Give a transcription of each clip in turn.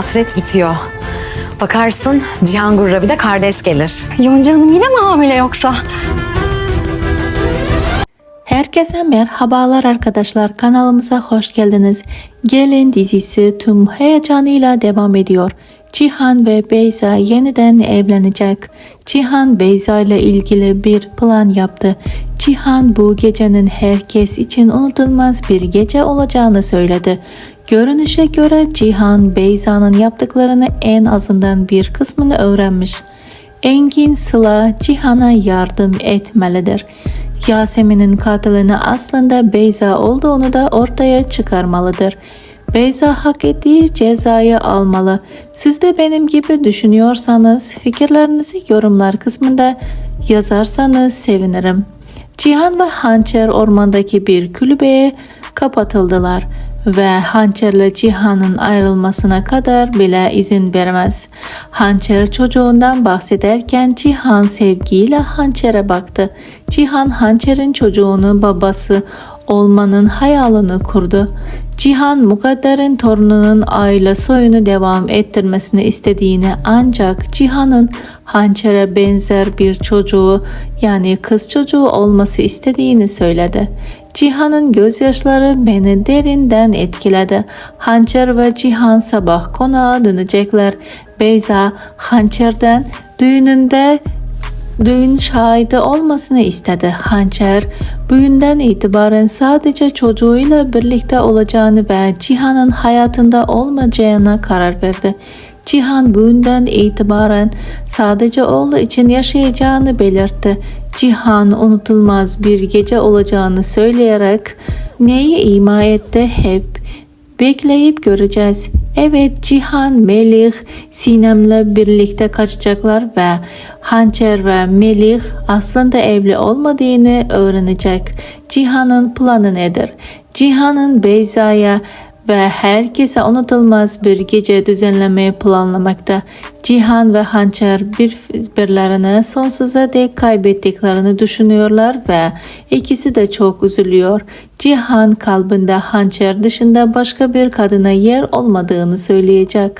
Hasret bitiyor. Bakarsın Cihan Gurra bir de kardeş gelir. Yonca Hanım yine mi hamile yoksa? Herkese merhabalar arkadaşlar kanalımıza hoş geldiniz. Gelin dizisi tüm heyecanıyla devam ediyor. Cihan ve Beyza yeniden evlenecek. Cihan Beyza ile ilgili bir plan yaptı. Cihan bu gecenin herkes için unutulmaz bir gece olacağını söyledi. Görünüşe göre Cihan Beyza'nın yaptıklarını en azından bir kısmını öğrenmiş. Engin Sıla Cihan'a yardım etmelidir. Yasemin'in katilini aslında Beyza olduğunu da ortaya çıkarmalıdır. Beyza hak ettiği cezayı almalı. Siz de benim gibi düşünüyorsanız fikirlerinizi yorumlar kısmında yazarsanız sevinirim. Cihan ve Hançer ormandaki bir kulübeye kapatıldılar ve Hançer'le Cihan'ın ayrılmasına kadar bile izin vermez. Hançer çocuğundan bahsederken Cihan sevgiyle Hançer'e baktı. Cihan Hançer'in çocuğunu babası olmanın hayalini kurdu. Cihan Mukadder'in torununun aile soyunu devam ettirmesini istediğini ancak Cihan'ın Hançer'e benzer bir çocuğu yani kız çocuğu olması istediğini söyledi. Cihan'ın gözyaşları beni derinden etkiledi. Hançer ve Cihan sabah konağa dönecekler. Beyza Hançer'den düğününde düğün şahidi olmasını istedi. Hançer bugünden itibaren sadece çocuğuyla birlikte olacağını ve Cihan'ın hayatında olmayacağına karar verdi. Cihan bugünden itibaren sadece oğlu için yaşayacağını belirtti. Cihan unutulmaz bir gece olacağını söyleyerek neyi ima etti hep bekleyip göreceğiz. Evet Cihan, Melih, Sinem'le birlikte kaçacaklar ve Hançer ve Melih aslında evli olmadığını öğrenecek. Cihan'ın planı nedir? Cihan'ın Beyza'ya ve herkese unutulmaz bir gece düzenlemeyi planlamakta. Cihan ve Hançer birbirlerini sonsuza dek kaybettiklerini düşünüyorlar ve ikisi de çok üzülüyor. Cihan kalbinde Hançer dışında başka bir kadına yer olmadığını söyleyecek.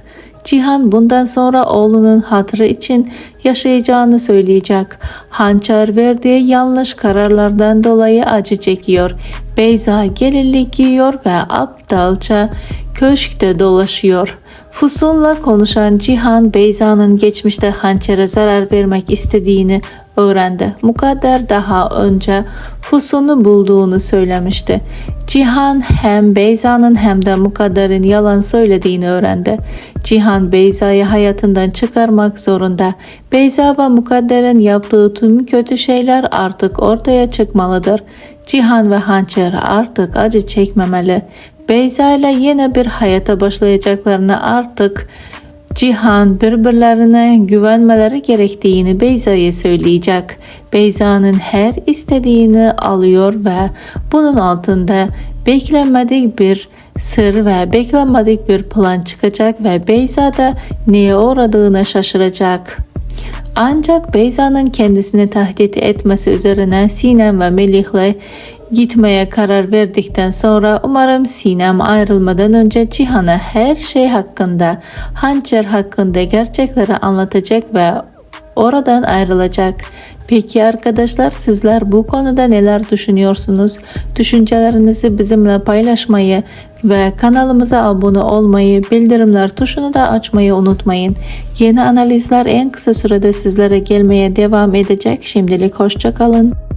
Cihan bundan sonra oğlunun hatırı için yaşayacağını söyleyecek. Hançer verdiği yanlış kararlardan dolayı acı çekiyor. Beyza gelinlik giyiyor ve aptalca köşkte dolaşıyor. Fusun'la konuşan Cihan Beyza'nın geçmişte hançere zarar vermek istediğini öğrendi. Mukadder daha önce Fusun'u bulduğunu söylemişti. Cihan hem Beyza'nın hem de Mukadder'in yalan söylediğini öğrendi. Cihan Beyza'yı hayatından çıkarmak zorunda. Beyza ve Mukadder'in yaptığı tüm kötü şeyler artık ortaya çıkmalıdır. Cihan ve Hançer artık acı çekmemeli. Beyza ile yeni bir hayata başlayacaklarını artık Cihan birbirlerine güvenmeleri gerektiğini Beyza'ya söyleyecek. Beyza'nın her istediğini alıyor ve bunun altında beklenmedik bir sır ve beklenmedik bir plan çıkacak ve Beyza da neye uğradığına şaşıracak. Ancak Beyza'nın kendisini tahdit etmesi üzerine Sinem ve Melih'le gitmeye karar verdikten sonra umarım Sinem ayrılmadan önce Cihan'a her şey hakkında, Hançer hakkında gerçekleri anlatacak ve oradan ayrılacak. Peki arkadaşlar sizler bu konuda neler düşünüyorsunuz? Düşüncelerinizi bizimle paylaşmayı ve kanalımıza abone olmayı, bildirimler tuşunu da açmayı unutmayın. Yeni analizler en kısa sürede sizlere gelmeye devam edecek. Şimdilik hoşçakalın.